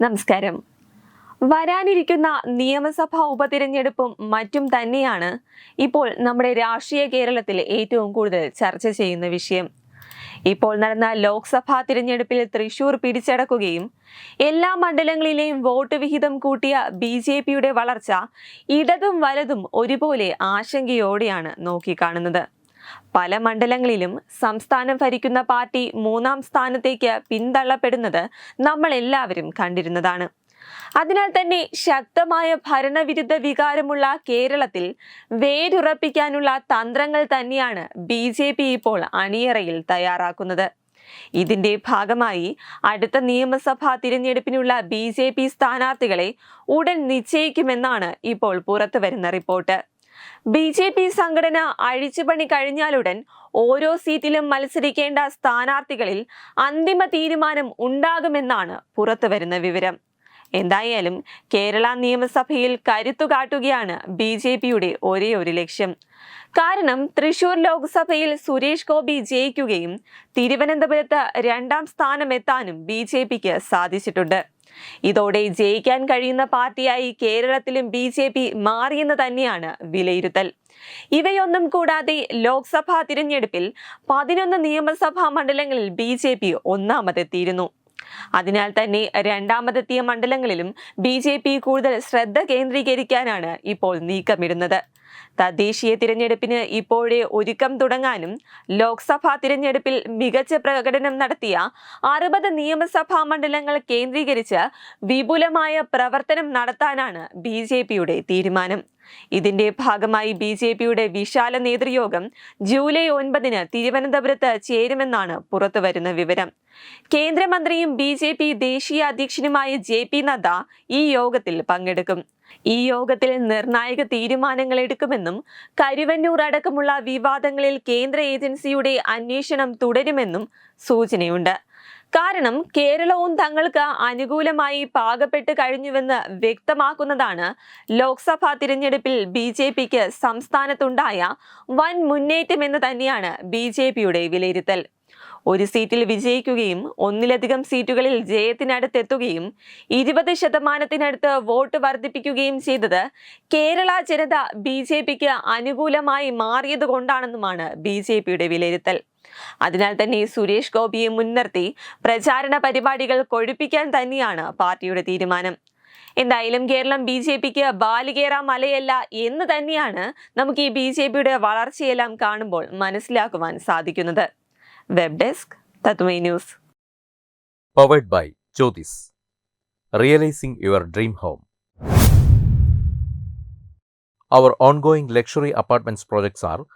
നമസ്കാരം. വരാനിരിക്കുന്ന നിയമസഭാ ഉപതിരഞ്ഞെടുപ്പും മറ്റും തന്നെയാണ് ഇപ്പോൾ നമ്മുടെ രാഷ്ട്രീയ കേരളത്തിൽ ഏറ്റവും കൂടുതൽ ചർച്ച ചെയ്യുന്ന വിഷയം. ഇപ്പോൾ നടന്ന ലോക്സഭാ തിരഞ്ഞെടുപ്പിൽ തൃശൂർ പിടിച്ചടക്കുകയും എല്ലാ മണ്ഡലങ്ങളിലെയും വോട്ട് വിഹിതം കൂട്ടിയ ബി ജെ പിയുടെ വളർച്ച ഇടതും വലതും ഒരുപോലെ ആശങ്കയോടെയാണ് നോക്കിക്കാണുന്നത്. പല മണ്ഡലങ്ങളിലും സംസ്ഥാനം ഭരിക്കുന്ന പാർട്ടി മൂന്നാം സ്ഥാനത്തേക്ക് പിന്തള്ളപ്പെടുന്നത് നമ്മൾ എല്ലാവരും കണ്ടിരുന്നതാണ്. അതിനാൽ തന്നെ ശക്തമായ ഭരണവിരുദ്ധ വികാരമുള്ള കേരളത്തിൽ വേരുറപ്പിക്കാനുള്ള തന്ത്രങ്ങൾ തന്നെയാണ് ബി ജെ പി ഇപ്പോൾ അണിയറയിൽ തയ്യാറാക്കുന്നത്. ഇതിന്റെ ഭാഗമായി അടുത്ത നിയമസഭാ തിരഞ്ഞെടുപ്പിനുള്ള ബി ജെ പി സ്ഥാനാർത്ഥികളെ ഉടൻ നിശ്ചയിക്കുമെന്നാണ് ഇപ്പോൾ പുറത്തുവരുന്ന റിപ്പോർട്ട്. ബി ജെ പി സംഘടന അഴിച്ചുപണി കഴിഞ്ഞാലുടൻ ഓരോ സീറ്റിലും മത്സരിക്കേണ്ട സ്ഥാനാർത്ഥികളിൽ അന്തിമ തീരുമാനം ഉണ്ടാകുമെന്നാണ് പുറത്തുവരുന്ന വിവരം. എന്തായാലും കേരള നിയമസഭയിൽ കരുത്തു കാട്ടുകയാണ് ബി ജെ പിയുടെ ഒരേ ഒരു ലക്ഷ്യം. കാരണം തൃശൂർ ലോക്സഭയിൽ സുരേഷ് ഗോപി ജയിക്കുകയും തിരുവനന്തപുരത്ത് രണ്ടാം സ്ഥാനമെത്താനും ബി ജെ പിക്ക് സാധിച്ചിട്ടുണ്ട്. ഇതോടെ ജയിക്കാൻ കഴിയുന്ന പാർട്ടിയായി കേരളത്തിലും ബി ജെ പി മാറിയെന്ന് തന്നെയാണ് വിലയിരുത്തൽ. ഇവയൊന്നും കൂടാതെ ലോക്സഭാ തിരഞ്ഞെടുപ്പിൽ പതിനൊന്ന് നിയമസഭാ മണ്ഡലങ്ങളിൽ ബി ജെ പി ഒന്നാമതെത്തിയിരുന്നു. അതിനാൽ തന്നെ രണ്ടാമതെത്തിയ മണ്ഡലങ്ങളിലും ബി ജെ പി കൂടുതൽ ശ്രദ്ധ കേന്ദ്രീകരിക്കാനാണ് ഇപ്പോൾ നീക്കമിടുന്നത്. തദ്ദേശീയ തിരഞ്ഞെടുപ്പിന് ഇപ്പോഴേ ഒരുക്കം തുടങ്ങാനും ലോക്സഭാ തിരഞ്ഞെടുപ്പിൽ മികച്ച പ്രകടനം നടത്തിയ അറുപത് നിയമസഭാ മണ്ഡലങ്ങൾ കേന്ദ്രീകരിച്ച് വിപുലമായ പ്രവർത്തനം നടത്താനാണ് ബി തീരുമാനം. ഇതിന്റെ ഭാഗമായി ബി ജെ പിയുടെ വിശാല നേതൃയോഗം ജൂലൈ ഒൻപതിന് തിരുവനന്തപുരത്ത് ചേരുമെന്നാണ് പുറത്തുവരുന്ന വിവരം. കേന്ദ്രമന്ത്രിയും ബി ജെ പി ദേശീയ അധ്യക്ഷനുമായ ജെ പി നദ്ദ ഈ യോഗത്തിൽ പങ്കെടുക്കും. ഈ യോഗത്തിൽ നിർണായക തീരുമാനങ്ങൾ എടുക്കുമെന്നും കരുവന്നൂർ അടക്കമുള്ള വിവാദങ്ങളിൽ കേന്ദ്ര ഏജൻസിയുടെ അന്വേഷണം തുടരുമെന്നും സൂചനയുണ്ട്. കാരണം കേരളവും തങ്ങൾക്ക് അനുകൂലമായി പാകപ്പെട്ട് കഴിഞ്ഞുവെന്ന് വ്യക്തമാക്കുന്നതാണ് ലോക്സഭാ തിരഞ്ഞെടുപ്പിൽ ബി ജെ പിക്ക് സംസ്ഥാനത്തുണ്ടായ വൻ മുന്നേറ്റമെന്ന് തന്നെയാണ് ബി ജെ പിയുടെ വിലയിരുത്തൽ. ഒരു സീറ്റിൽ വിജയിക്കുകയും ഒന്നിലധികം സീറ്റുകളിൽ ജയത്തിനടുത്തെത്തുകയും ഇരുപത് ശതമാനത്തിനടുത്ത് വോട്ട് വർദ്ധിപ്പിക്കുകയും ചെയ്തത് കേരള ജനത ബി ജെ പിക്ക് അനുകൂലമായി മാറിയത് കൊണ്ടാണെന്നുമാണ് ബി ജെ പിയുടെ വിലയിരുത്തൽ. അതിനാൽ തന്നെ സുരേഷ് ഗോപിയെ മുൻനിർത്തി പ്രചാരണ പരിപാടികൾ കൊഴുപ്പിക്കാൻ തന്നെയാണ് പാർട്ടിയുടെ തീരുമാനം. എന്തായാലും കേരളം ബി ജെ പിക്ക് ബാലികേറ മലയല്ല എന്ന് തന്നെയാണ് നമുക്ക് ഈ ബി ജെ പിയുടെ വളർച്ചയെല്ലാം കാണുമ്പോൾ മനസ്സിലാക്കുവാൻ സാധിക്കുന്നത്. Web desk Tatwamayi news luxury apartments projects Realizing